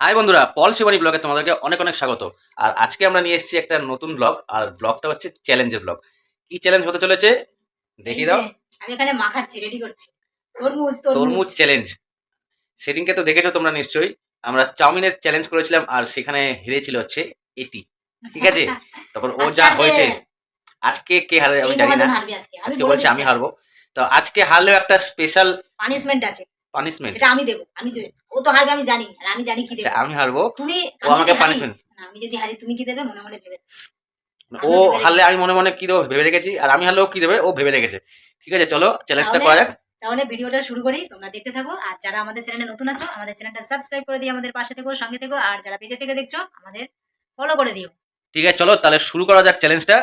High বন্ধুরা পল শিবানী ব্লগে তোমাদেরকে অনেক অনেক স্বাগত। আর আজকে আমরা নিয়ে এসেছি একটা নতুন ব্লগ আর ব্লগটা হচ্ছে চ্যালেঞ্জের ব্লগ। কি চ্যালেঞ্জ হতে চলেছে? দেখিয়ে দাও। আমি এখানে মাখাচ্ছি রেডি করছি। তরমুজ তরমুজ। চ্যালেঞ্জ। সেদিনকে তো দেখেছ তোমরা নিশ্চয়ই। আমরা চাউমিনের চ্যালেঞ্জ করেছিলাম আর সেখানে হেরেছিল হচ্ছে এটি ঠিক আছে? তারপর ও যা হয়েছে। আজকে কে হারে আমি জানি না। আজকে। বলছে আমি হারবো। তো আজকে হারলেও একটা স্পেশাল পানিশমেন্ট আছে। পানিশমেন্ট সেটা আমি দেবো আমি যে- ও তো হারবে আমি জানি। আর আমি জানি কি দেবো। আমি হারবো? তুমি ও আমাকে পানিশমেন্ট আমি যদি হারি তুমি কি দেবে? মনে মনে ভেবে ও হারলে আমি মনে মনে কি দেবো? ভেবে রেখেছি। আর আমি হারলেও কি দেবে? ও ভেবে রেখেছে। ঠিক আছে চলো চ্যালেঞ্জটা করা যাক। তাহলে ভিডিওটা শুরু করি। তোমরা দেখতে থাকো। আর যারা আমাদের চ্যানেলে নতুন আছো আমাদের চ্যানেলটা সাবস্ক্রাইব করে দিও আমাদের পাশে থেকো সঙ্গে থেকো। আর যারা পেজে থেকে দেখছ আমাদের ফলো করে দিও। ঠিক আছে চলো তাহলে শুরু করা যাক চ্যালেঞ্জটা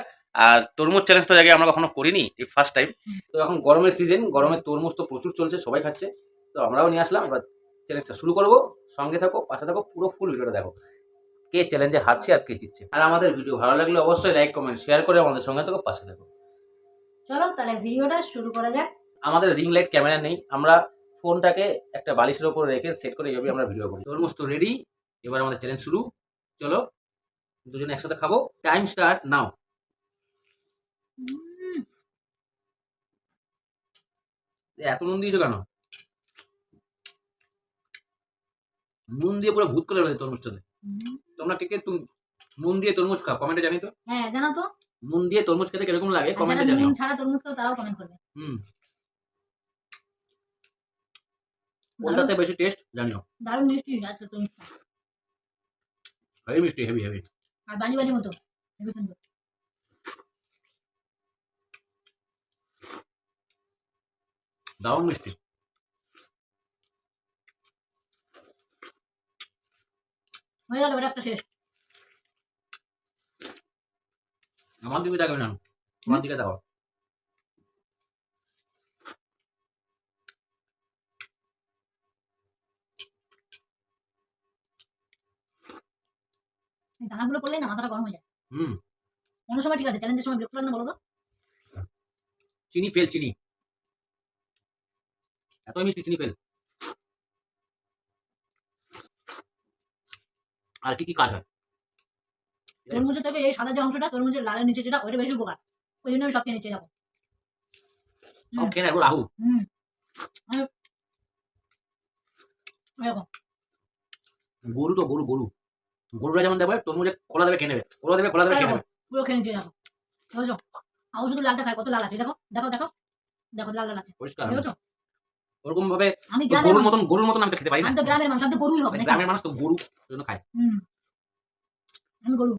আর তরমুজ চ্যালেঞ্জ তো আগে আমরা কখনো করিনি এই ফার্স্ট টাইম তো এখন গরমের সিজন গরমে তরমুজ তো প্রচুর চলছে সবাই খাচ্ছে। তো আমরাও নিয়ে আসলাম এবার চ্যালেঞ্জটা শুরু করব। সঙ্গে থাকো পাশে থাকো পুরো ফুল ভিডিওটা দেখো। কে চ্যালেঞ্জে হারছে আর কে জিতছে। আর আমাদের ভিডিও ভালো লাগলে অবশ্যই লাইক কমেন্ট শেয়ার করে আমাদের সঙ্গে থাকো পাশে থাকো। চলো তাহলে ভিডিওটা শুরু করা যাক। আমাদের রিং লাইট ক্যামেরা নেই। আমরা ফোনটাকে একটা বালিশের ওপর রেখে সেট করে এইভাবে আমরা ভিডিও করি। তরমুজ তো রেডি এবার আমাদের চ্যালেঞ্জ শুরু। চলো দুজনে একসাথে খাব। টাইম স্টার্ট নাও এত নুন দিয়েছ কেন? নুন দিয়ে পুরো ভূত করে ফেলেছে তরমুজটাতে তোমরা কে কে তুম- নুন দিয়ে তরমুজ খাও কমেন্টে জানি তো হ্যাঁ জানো তো। নুন দিয়ে তরমুজ খেতে কীরকম লাগে কমেন্টে জানিও। নুন ছাড়া তরমুজ খাও তারাও কমেন্ট করবে। হুম। কোনটাতে বেশি টেস্ট জানিও। দারুণ মিষ্টি আজকে তরমুজ হেভি মিষ্টি হেভি হেভি আর বালি বালি মতো হেবি সুন্দর। দারুণ মিষ্টি। হয়ে গেল একটা শেষ। আমার দিকে তাকাবে না। আমার দিকে তাকাও। দানাগুলো পড়লে না মাথাটা গরম হয়ে যায়। হুম। অন্য সময় ঠিক আছে চ্যালেঞ্জের সময় বিরক্ত লাগে না বলো তো? চিনি ফেল চিনি। এত মিষ্টি চিনি ফেল। আর কি কি কাজ হয়? তরমুজের থেকে এই সাদা যে অংশটা তরমুজের লালের নিচে যেটা ওইটা বেশি উপকার। ওই জন্য আমি সব খেয়ে নিচ্ছি দেখো সব খেয়ে নেব রাহু হুম। গরু তো গরু গরু। গরুরা যেমন দেবে তরমুজে খোলা দেবে খেয়ে নেবে। ওরা দেবে খোলা দেবে খেয়ে নেবে। পুরো খেয়ে নিচ্ছি দেখো বুঝছ? আর শুধু লালটা খায় কত লাল আছে? দেখো। দেখো দেখো। দেখো লাল লাল আছে। পরিষ্কার দেখেছ? ওরকম ভাবে আমি গরুর মতন গরুর মতন আমি তো খেতে পারি না। আমি তো গ্রামের মানুষ আমি তো গরুই হবে নাকি? গ্রামের মানুষ তো গরু জন্য খায় হুম। আমি গরু।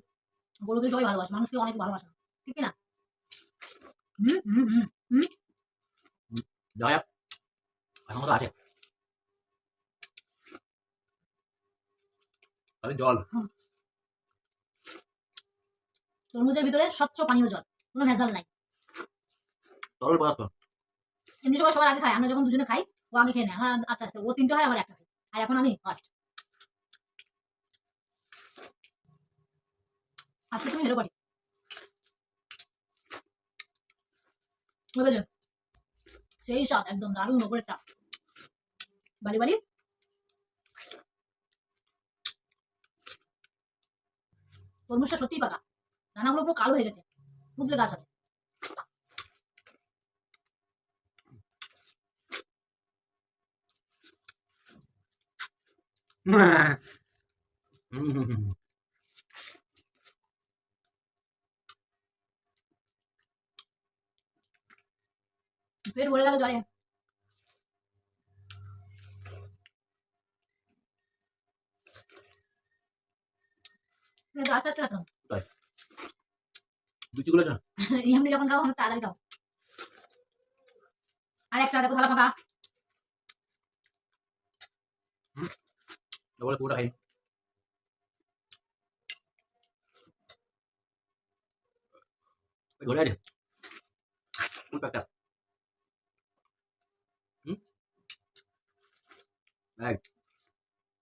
গরুকে সবাই ভালোবাসে মানুষকে অনেক ভালোবাসে। ঠিক না? হুম হুম হুম এখন তো আছে। জল। তরমুজের ভিতরে স্বচ্ছ পানীয় জল কোনো ভেজাল নাই। তরল পদার্থ। এমনি সবাই সবার আগে খায় আমরা যখন দুজনে খাই ও আমি খেয়ে নেয় আমার আস্তে আস্তে, ও তিনটে হয় আমার একটা খাই আর এখন আমি ফার্স্ট আজকে তুমি হেরো বুঝেছ? সেই স্বাদ, একদম দারুণ ওপরের চাপ। বাড়ি বাড়ি তরমুজটা সত্যিই পাকা। দানাগুলো পুরো কালো হয়ে গেছে। পুত্রে গাছ হবে হুম, হুম, হুম। পেট ভরে গেল জলে আস্তে আস্তে খাতাম বিচিগুলো না এমনি যখন খাও অনেক তাড়াতাড়ি খাও আর একটা দেখো থালা ফাঁকা ঘরে আছে ফুল প্যাকটা হুম এক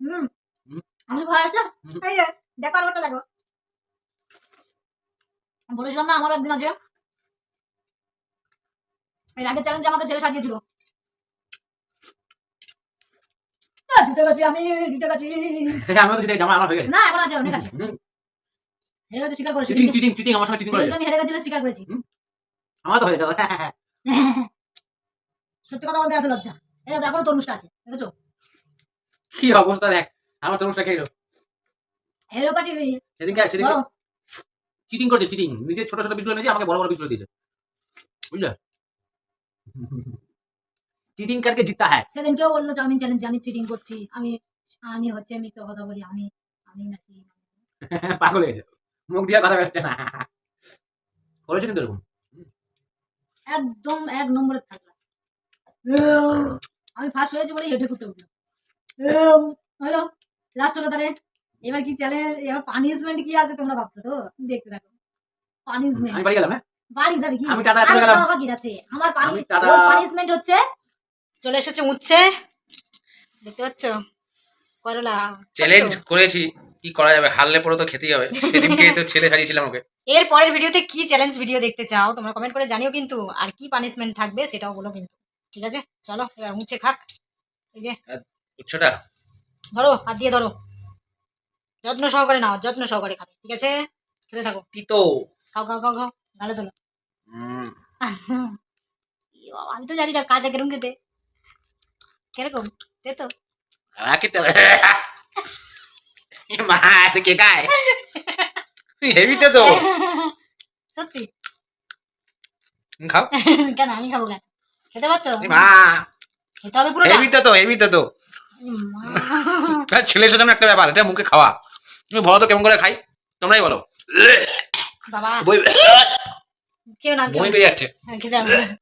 হুম হুম। আমি ভয়টা এই যে দেখো আর ওটা দেখো। বলেছিলাম না আমারও একদিন আছে। এর আগের চ্যালেঞ্জ আমাকে ছেলে সাজিয়েছিল। জিতে গেছি আমি জিতে গেছি আমি তো জিতে আমার আমার হয়ে গেছে। না এখন আছে অনেক আছে। হেরে গেছে স্বীকার করেছি চিটিং চিটিং চিটিং আমার সঙ্গে চিটিং করে। সেদিনকে আমি হেরে গেছিল স্বীকার করেছি। আমার তো হয়ে গেছে। সত্যি কথা বলতে এত লজ্জা। এই দেখো এখনও তরমুজটা আছে দেখেছ? কি অবস্থা দেখ আমার তরমুজটা খেয়ে হেরো পাটি সেদিনকে সেদিনকে চিটিং করছে চিটিং। নিজে ছোট ছোট পিসগুলো নিয়েছে আমাকে বড় বড় বিষয় দিয়েছে। বুঝলে? চিটিং করকে জিততা হ্যাঁ সেদিন কেউ বলল যে আমি চ্যালেঞ্জ আমি চিটিং করছি। আমি আমি হচ্ছে মিথ্যা কথা বলি আমি আমি নাকি পাগল হয়েছে মুখ দিয়ে কথা বেরোচ্ছে না। করেছে কিন্তু এরকম। একদম এক নম্বরে থাকলাম। আমি ফার্স্ট হয়েছি বলে হেঁটে করতে উঠলাম। হলো লাস্ট হলো তাহলে। এবার কি চ্যালেঞ্জ এবার পানিশমেন্ট কি আছে তোমরা ভাবছ? তো দেখতে থাকো। পানিশমেন্ট আমি বাড়ি গেলাম হ্যাঁ? বাড়ি যাবে কি? আমি টাটা চলে গেলাম। আমার পানি পানিশমেন্ট হচ্ছে চলে এসেছে উচ্ছে দেখতে পাচ্ছ? করলা। চ্যালেঞ্জ করেছি কি করা যাবে? হারলে পরে তো খেতেই হবে। সেদিনকে তো ছেলে সাজিয়েছিলাম ওকে। এর পরের ভিডিওতে কি চ্যালেঞ্জ ভিডিও দেখতে চাও? তোমরা কমেন্ট করে জানিও কিন্তু আর কি পানিশমেন্ট থাকবে সেটাও বলো কিন্তু। ঠিক আছে? চলো এবার মুছে খাক। এই যে। উচ্ছটা? ধরো হাত দিয়ে ধরো। যত্ন সহকারে নাও যত্ন সহকারে খাবে। ঠিক আছে? খেতে থাকো। তিতো। খাও খাও খাও খাও। গালে তোলো। আমি তো জানি না কাঁচা কেরম খেতে। কীরকম দে তো এ মা এত কে গায় হেভিতে তো সত্যি খাও কেন আমি খাব কেন খেতে পারছ মা খেতে হবে হেভিতে তো হেভিতে তো ছেলে সাজানো একটা ব্যাপার এটা মুখে খাওয়া তুমি বলো তো কেমন করে খাই তোমরাই বলো বাবা কেউ না না। পেয়ে যাচ্ছে হ্যাঁ, খেতে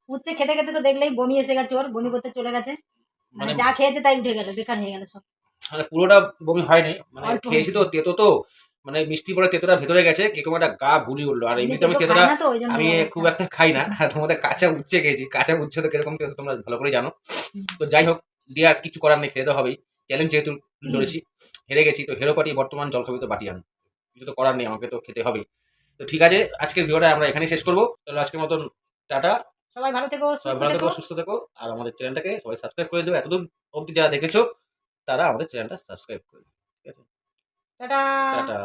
উচ্ছে খেতে খেতে তো দেখলেই বমি এসে গেছে ওর বমি করতে চলে গেছে মানে যা খেয়েছে তাই উঠে গেল বেকার হয়ে গেল সব। মানে পুরোটা বমি হয়নি মানে খেয়েছি তো তেতো তো মানে মিষ্টি পরে তেতোটা ভেতরে গেছে কীরকম একটা গা গুলি উঠল। আর এমনিতে আমি তেতোটা আমি খুব একটা খাই না তোমাদের কাঁচা উচ্ছে খেয়েছি কাঁচা উচ্ছে তো কীরকম তেতো তোমরা ভালো করে জানো। তো যাই হোক দিয়ে আর কিছু করার নেই খেতে তো হবেই। চ্যালেঞ্জ যেহেতু ধরেছি হেরে গেছি তো হেরো পাটি বর্তমান জল খাবি তো বাটি আন কিছু তো করার নেই আমাকে তো খেতে হবেই। তো ঠিক আছে আজকের ভিডিওটা আমরা এখানেই শেষ করব। তাহলে আজকের মতন টাটা। সবাই ভালো থেকো ভালো থেকো সুস্থ থেকো। আর আমাদের চ্যানেলটাকে সবাই সাবস্ক্রাইব করে দেবো এতদূর অবধি যারা দেখেছ তারা আমাদের চ্যানেলটা সাবস্ক্রাইব করে। ঠিক আছে? টাটা। টাটা।